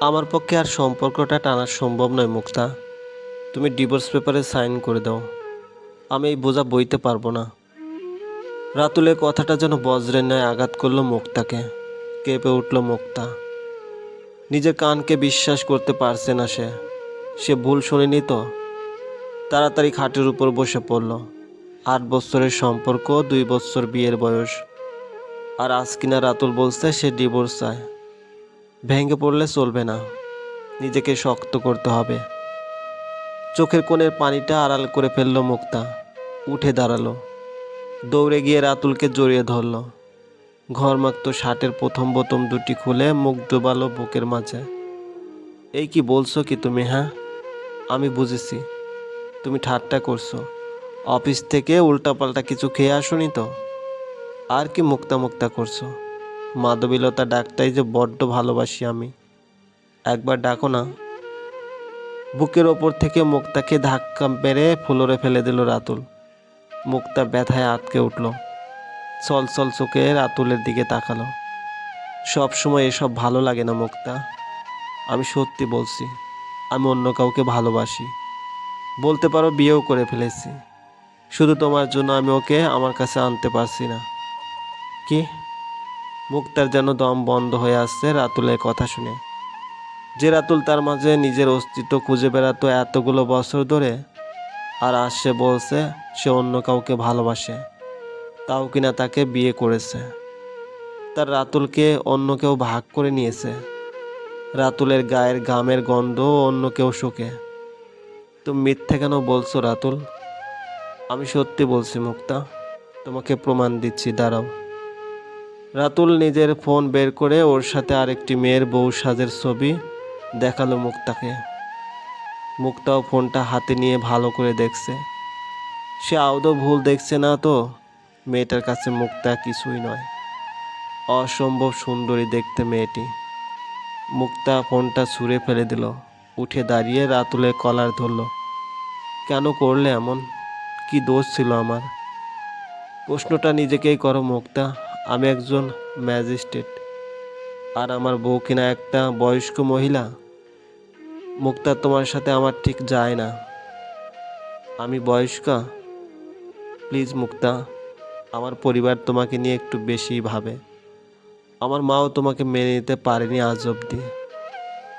আমার পক্ষে আর সম্পর্কটা টানা সম্ভব নয়, মুক্তা। তুমি ডিভোর্স পেপারে সাইন করে দাও। আমি এই বোঝা বইতে পারব না। রাতুলের কথাটা যেন বজ্রের ন্যায় আঘাত করল মুক্তাকে। কেঁপে উঠল মুক্তা। নিজের কানকে বিশ্বাস করতে পারছে না সে। সে ভুল শোনেনি তো। তাড়াতাড়ি খাটের উপর বসে পড়ল। আট বছরের সম্পর্ক, দুই বছর বিয়ের বয়স। আর আজ কিনা রাতুল বলছে সে ডিভোর্স চায়। ভেঙে পড়লে চলবে না। নিজেকে শক্ত করতে হবে। চোখের কোণের পানিটা আড়াল করে ফেলল মুক্তা। উঠে দাঁড়াল। দৌড়ে গিয়ে রাতুলকে জড়িয়ে ধরল। ঘরমাক্ত শার্টের প্রথম বোতাম দুটি খুলে মুখ ডুবালো বুকের মাঝে। এই কি বলছো কি তুমি হ্যাঁ? আমি বুঝেছি। তুমি ঠাট্টা করছ। অফিস থেকে উল্টাপাল্টা কিছু খেয়ে আসোনি তো? আর কি মুক্তা মুক্তা করছ? মাধবীলতা ডাকটাই যে বড্ড ভালোবাসি আমি। একবার ডাকো না। বুকের ওপর থেকে মুক্তাকে ধাক্কা মেরে ফুলরে ফেলে দিল রাতুল। মুক্তা ব্যথায় আটকে উঠল। চল চল চোখে রাতুলের দিকে তাকালো। সব সময় এসব ভালো লাগে না মুক্তা। আমি সত্যি বলছি, আমি অন্য কাউকে ভালোবাসি। বলতে পারো বিয়েও করে ফেলেছি। শুধু তোমার জন্য আমি ওকে আমার কাছে আনতে পারছি না। কি? মুক্তার যেন দম বন্ধ হয়ে আসছে রাতুলের কথা শুনে। যে রাতুল তার মাঝে নিজের অস্তিত্ব খুঁজে বেড়াতো এতগুলো বছর ধরে, আর সে বলছে সে অন্য কাউকে ভালোবাসে, তাও কিনা তাকে বিয়ে করেছে। তার রাতুলকে অন্য কেউ ভাগ করে নিয়েছে। রাতুলের গায়ের ঘামের গন্ধ অন্য কেউ শোকে। তুমি মিথ্যে কেন বলছো রাতুল? আমি সত্যি বলছি মুক্তা, তোমাকে প্রমাণ দিচ্ছি, দাঁড়াও। রাতুল নিজের ফোন বের করে ওর সাথে আরেকটি মেয়ের বউ সাজের ছবি দেখাল মুক্তাকে। মুক্তাও ফোনটা হাতে নিয়ে ভালো করে দেখছে। সে আদৌ ভুল দেখছে না তো? মেয়েটার কাছে মুক্তা কিছুই নয়। অসম্ভব সুন্দরী দেখতে মেয়েটি। মুক্তা ফোনটা ছুঁড়ে ফেলে দিল। উঠে দাঁড়িয়ে রাতুলের কলার ধরল। কেন করলে এমন? কি দোষ ছিল আমার? প্রশ্নটা নিজেকেই করো মুক্তা। আমি একজন ম্যাজিস্ট্রেট। আর আমার বউ কিনা একটা বয়স্ক মহিলা? মুক্তা তোমার সাথে আমার ঠিক যায় না। আমি বয়স্কা? প্লিজ মুক্তা, আমার পরিবার তোমাকে নিয়ে একটু বেশি ভাবে। আমার মাও তোমাকে মেনে নিতে পারেনি আজ অবধি।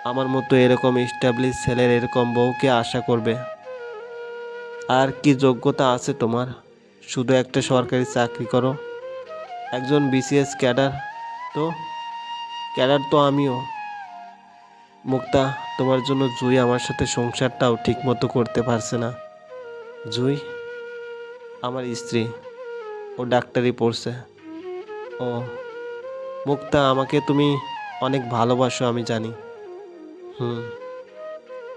আমার মতো এরকম স্টাবলিশ ছেলের এরকম বউকে আশা করবে? আর কি যোগ্যতা আছে তোমার? শুধু একটা সরকারি চাকরি করো। একজন বিসিএস ক্যাডার তো ক্যাডার তো আমিও। মুক্তা, তোমার জন্য জুই আমার সাথে সংসারটাও ঠিক মতো করতে পারছে না। জুই, আমার স্ত্রী, ও ডাক্তারি পড়ছে। ও, মুক্তা, আমাকে তুমি অনেক ভালোবাসো, আমি জানি। হুম,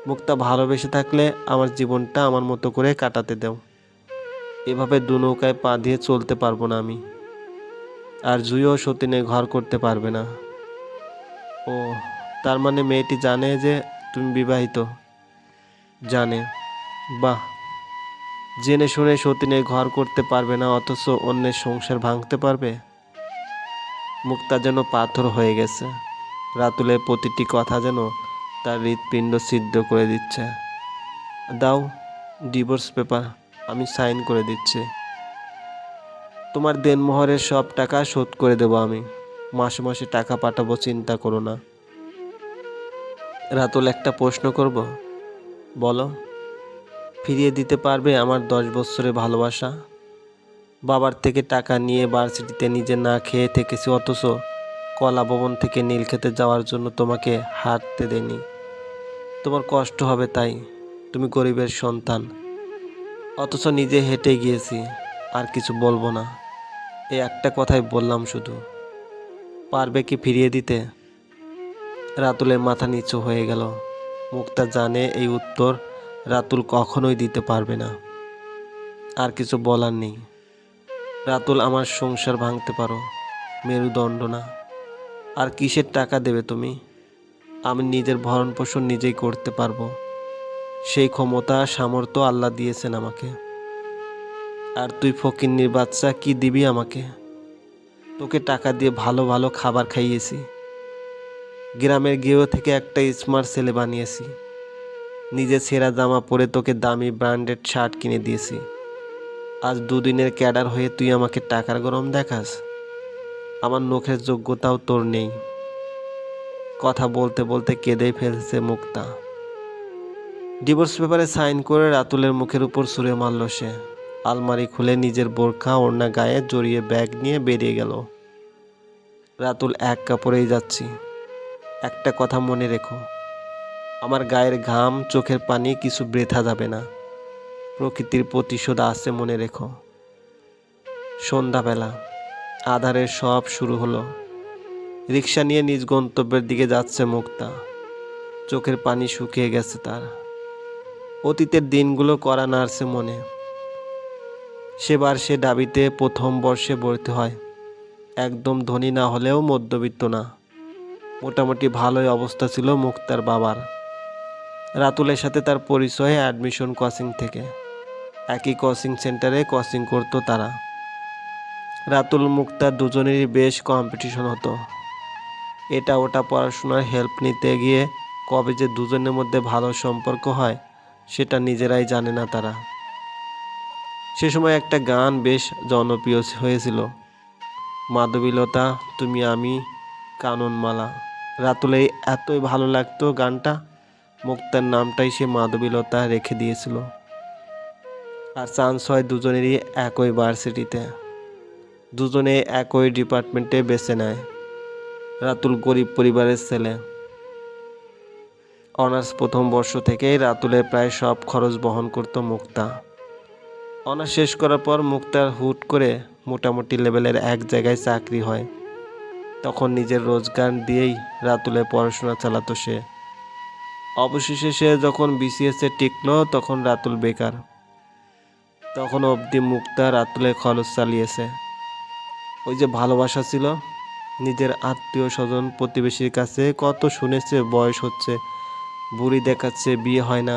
মুক্তা, ভালোবেসে থাকলে আমার জীবনটা আমার মতো করে কাটাতে দাও। এভাবে দু নৌকায় পা দিয়ে চলতে পারব না আমি। আর জুইও সতীনে ঘর করতে পারবে না। ও, তার মানে মেয়েটি জানে যে তুমি বিবাহিত। জানে। বাহ। জেনে শুনে সতীনে ঘর করতে পারবে না, অথচ অন্যের সংসার ভাঙতে পারবে? মুক্তা যেন পাথর হয়ে গেছে। রাতুলের প্রতিটি কথা যেন তার হৃৎপিণ্ড সিদ্ধ করে দিচ্ছে। দাও ডিভোর্স পেপার আমি সাইন করে দিচ্ছি। তোমার দেনমোহরের সব টাকা শোধ করে দেবো আমি। মাসে মাসে টাকা পাঠাবো, চিন্তা করো না। রাতুল, একটা প্রশ্ন করব? বলো। ফিরিয়ে দিতে পারবে আমার দশ বছরের ভালোবাসা? বাবার থেকে টাকা নিয়ে ভার্সিটিতে নিজে না খেয়ে থেকেছি অথচ কলা ভবন থেকে নীলক্ষেতে যাওয়ার জন্য তোমাকে হাঁটতে দেনি তোমার কষ্ট হবে তাই, তুমি গরিবের সন্তান। অথচ নিজে হেঁটে গিয়েছি, আর কিছু বলব না। এই একটা কথাই বললাম শুধু। পারবে কি ফিরিয়ে দিতে? রাতুলের মাথা নিচু হয়ে গেল। মুক্তা জানে এই উত্তর রাতুল কখনোই দিতে পারবে না। আর কিছু বলার নেই। রাতুল আমার সংসার ভাঙতে পারো, মেরুদণ্ড না। আর কিসের টাকা দেবে তুমি? আমি নিজের ভরণ পোষণ নিজেই করতে পারব। সেই ক্ষমতা, সামর্থ্য আল্লাহ দিয়েছেন আমাকে। আর তুই ফকিন্নির বাচ্চা কি দিবি আমাকে? তোকে টাকা দিয়ে ভালো ভালো খাবার খাইয়েছি। গ্রামের গৃহ থেকে একটা স্মার্ট ছেলে বানিয়েছি। নিজে ছেঁড়া জামা পরে তোকে দামি ব্র্যান্ডেড শার্ট কিনে দিয়েছি। আজ দুদিনের ক্যাডার হয়ে তুই আমাকে টাকার গরম দেখাস? আমার নখের যোগ্যতাও তোর নেই। কথা বলতে বলতে কেঁদেই ফেলছে মুক্তা। ডিভোর্স পেপারে সাইন করে রাতুলের মুখের উপর সুরে মারল সে। আলমারি খুলে নিজের বোরখা ওড়না গায়ে জড়িয়ে ব্যাগ নিয়ে বেরিয়ে গেল। রাতুল এক কাপড়েই যাচ্ছি। একটা কথা মনে রেখো। আমার গায়ের ঘাম, চোখের পানি কিছু বৃথা যাবে না। প্রকৃতির প্রতিশোধ আছে মনে রেখো। সন্ধ্যাবেলা আধারের সব শুরু হলো। রিক্সা নিয়ে নিজ গন্তব্যের দিকে যাচ্ছে মুক্তা। চোখের পানি শুকিয়ে গেছে তার। অতীতের দিনগুলো করা নার্সে মনে। সেবার সে দাবিতে প্রথম বর্ষে ভর্তি হয়। একদম ধনী না হলেও মধ্যবিত্ত না। মোটামুটি ভালোই অবস্থা ছিল মুক্তার বাবার। রাতুলের সাথে তার পরিচয় অ্যাডমিশন কোচিং থেকে। একই কোচিং সেন্টারে কোচিং করতো তারা। রাতুল মুক্তার দুজনেরই বেশ কম্পিটিশন হতো। এটা ওটা পড়াশোনার হেল্প নিতে গিয়ে কবে যে দুজনের মধ্যে ভালো সম্পর্ক হয়, সেটা নিজেরাই জানে না তারা। সে সময় একটা গান বেশ জনপ্রিয় হয়েছিল। মাধবীলতা, তুমি আমি, কাননমালা। রাতুলে এতই ভালো লাগতো গানটা, মুক্তার নামটাই সে মাধবীলতা রেখে দিয়েছিল। আর চান্স হয় দুজনেরই একই ভার্সিটিতে দুজনে একই ডিপার্টমেন্টে বেছে নেয়। রাতুল গরিব পরিবারের ছেলে। অনার্স প্রথম বর্ষ থেকেই রাতুলের প্রায় সব খরচ বহন করত মুক্তা। অনার্স শেষ করার পর মুক্তার হুট করে মোটামুটি লেভেলের এক জায়গায় চাকরি হয়। তখন নিজের রোজগার দিয়েই রাতুলে পড়াশোনা চালাতো সে। অবশেষে সে যখন বিসিএসে টিকলো, তখন রাতুল বেকার। তখন অবধি মুক্তা রাতুলের খরচ চালিয়েছে। ওই যে ভালোবাসা ছিল, নিজের আত্মীয় স্বজন প্রতিবেশীর কাছে কত শুনেছে বয়স হচ্ছে, বুড়ি দেখাচ্ছে বিয়ে হয় না,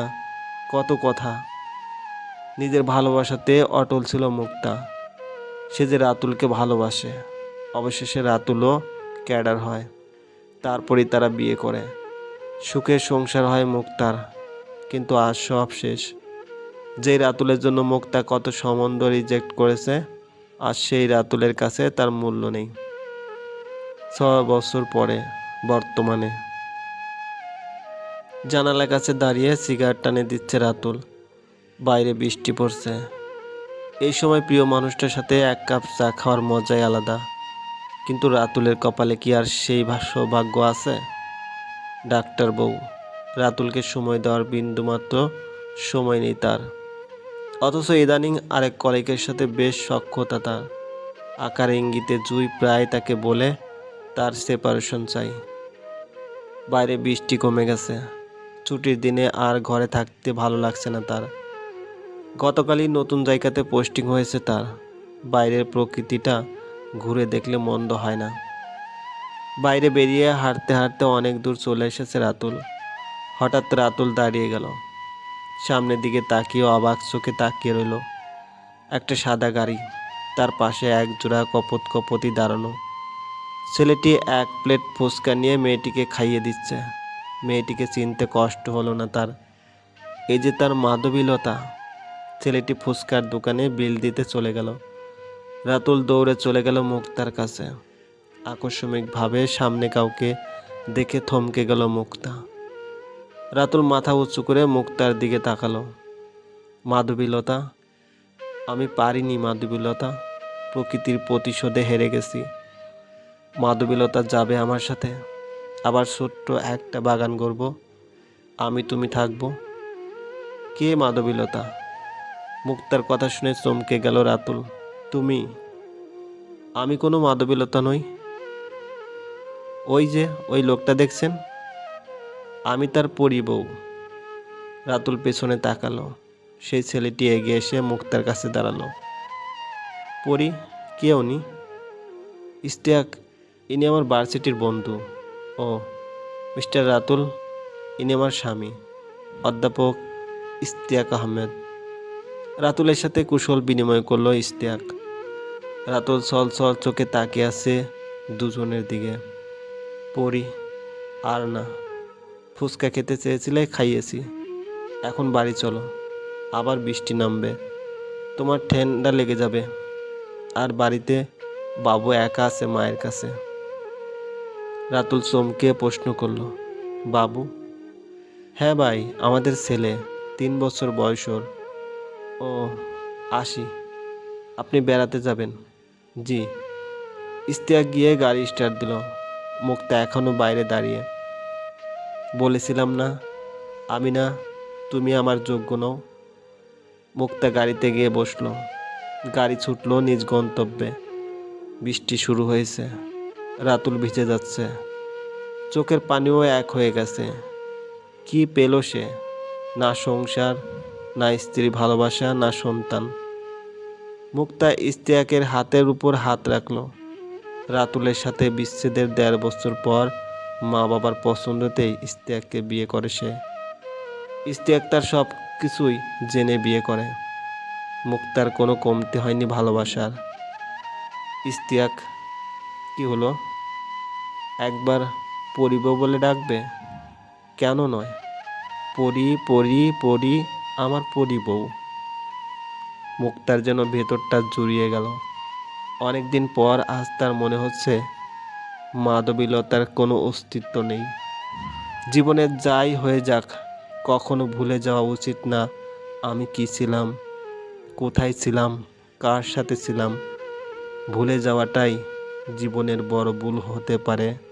কত কথা। নিজের ভালোবাসাতে অটল ছিল মুক্তা। সে যে রাতুলকে ভালোবাসে, অবশেষে রাতুলও ক্যাডার হয়। তারপরেই তারা বিয়ে করে। সুখে সংসার হয় মুক্তার, কিন্তু আজ সব শেষ। যেই রাতুলের জন্য মুক্তা কত সম্বন্ধ রিজেক্ট করেছে আর সেই রাতুলের কাছে তার মূল্য নেই। ছয় বছর পরে, বর্তমানে। জানালার কাছে দাঁড়িয়ে সিগারেট টানে দিচ্ছে রাতুল। বাইরে বৃষ্টি পড়ছে। এই সময় প্রিয় মানুষটার সাথে এক কাপ চা খাওয়ার মজাই আলাদা। কিন্তু রাতুলের কপালে কি আর সেই সৌভাগ্য আছে? ডাক্তার বউ, রাতুলকে সময় দেওয়ার বিন্দুমাত্র সময় নেই তার। অথচ ইদানিং আরেক কলিকের সাথে বেশ সক্ষতা তার। আকার ইঙ্গিতে জুই প্রায় তাকে বলে তার সেপারেশন চাই। বাইরে বৃষ্টি কমে গেছে। ছুটির দিনে আর ঘরে থাকতে ভালো লাগছে না তার। গতকালই নতুন জায়গাতে পোস্টিং হয়েছে তার। বাইরের প্রকৃতিটা ঘুরে দেখলে মন্দ হয় না। বাইরে বেরিয়ে হাঁটতে হাঁটতে অনেক দূর চলে এসেছে রাতুল। হঠাৎ রাতুল দাঁড়িয়ে গেল। সামনের দিকে তাকিয়ে অবাক চোখে তাকিয়ে রইল। একটা সাদা গাড়ি, তার পাশে এক জোড়া কপত কপতি দাঁড়ানো ছেলেটি এক প্লেট ফুচকা নিয়ে মেয়েটিকে খাইয়ে দিচ্ছে। মেয়েটিকে চিনতে কষ্ট হলো না তার। এই যে তার মাধবীলতা ছেলেটি ফুচকার দোকানে বিল দিতে চলে গেল। রাতুল দৌড়ে চলে গেল মুক্তার কাছে। আকস্মিকভাবে সামনে কাউকে দেখে থমকে গেল মুক্তা। রাতুল মাথা উঁচু করে মুক্তার দিকে তাকালো। মাধবীলতা, আমি পারিনি মাধবীলতা, প্রকৃতির প্রতিশোধে হেরে গেছি। মাধবীলতা যাবে আমার সাথে। আবার ছোট্ট একটা বাগান করব আমি তুমি থাকব। কে মাধবীলতা? মুক্তার কথা শুনে চমকে গেল রাতুল। তুমি, আমি কোনো মাধবীলতা নই। ওই যে, ওই লোকটা দেখছেন? আমি তার পরি বউ। রাতুল পেছনে তাকালো। সেই ছেলেটি এগিয়ে এসে মুক্তার কাছে দাঁড়াল। পরি, কে উনি? ইস্তিয়াক ইনি আমার ভার্সিটির বন্ধু। ও, মিস্টার রাতুল, ইনি আমার স্বামী। অধ্যাপক ইস্তিয়াক আহমেদ। রাতুলের সাথে কুশল বিনিময় করল ইস্তিয়াক রাতুল ছল ছল চোখে তাকিয়ে আছে দুজনের দিকে। পরি, আর না, ফুচকা খেতে চেয়েছিলে, খাইয়েছি। এখন বাড়ি চলো, আবার বৃষ্টি নামবে। তোমার ঠান্ডা লেগে যাবে। আর বাড়িতে বাবু একা আছে মায়ের কাছে। রাতুল চমকে প্রশ্ন করল, বাবু? হ্যাঁ ভাই, আমাদের ছেলে, তিন বছর বয়স ওর। ও, আসি। আপনি বেড়াতে যাবেন। জি। ইস্তিয়াক গিয়ে গাড়ি স্টার্ট দিল। মুখটা এখনও বাইরে দাঁড়িয়ে। বলেছিলাম না, আমি না, তুমি আমার যোগ্য নও। মুক্তা গাড়িতে গিয়ে বসল। গাড়ি ছুটলো নিজ গন্তব্যে। বৃষ্টি শুরু হয়েছে। রাতুল ভিজে যাচ্ছে। চোখের পানিও এক হয়ে গেছে। কি পেল সে? না সংসার না স্ত্রী ভালোবাসা, না সন্তান। মুক্তা ইস্তিয়াকের হাতের উপর হাত রাখল। রাতুলের সাথে বিচ্ছেদের দেড় বছর পর মা বাবার পছন্দতেই ইস্তিয়াককে বিয়ে করে সে। ইস্তিয়াক তার সব কিছুই জেনে বিয়ে করে। মুক্তার কোনো কমতি হয়নি ভালোবাসার। ইস্তিয়াক, কি হলো? একবার পরিব বলে ডাকবে? কেন নয়? পরি পরি পরি আমার পরি বউ। মুক্তার যেন ভেতরটা জুড়িয়ে গেল। অনেকদিন পর আজ তার মনে হচ্ছে মাধবীলতার কোনো অস্তিত্ব নেই। জীবনে যাই হয়ে যাক, কখনো ভুলে যাওয়া উচিত না আমি কি ছিলাম, কোথায় ছিলাম, কার সাথে ছিলাম। ভুলে যাওয়াটাই জীবনের বড় ভুল হতে পারে।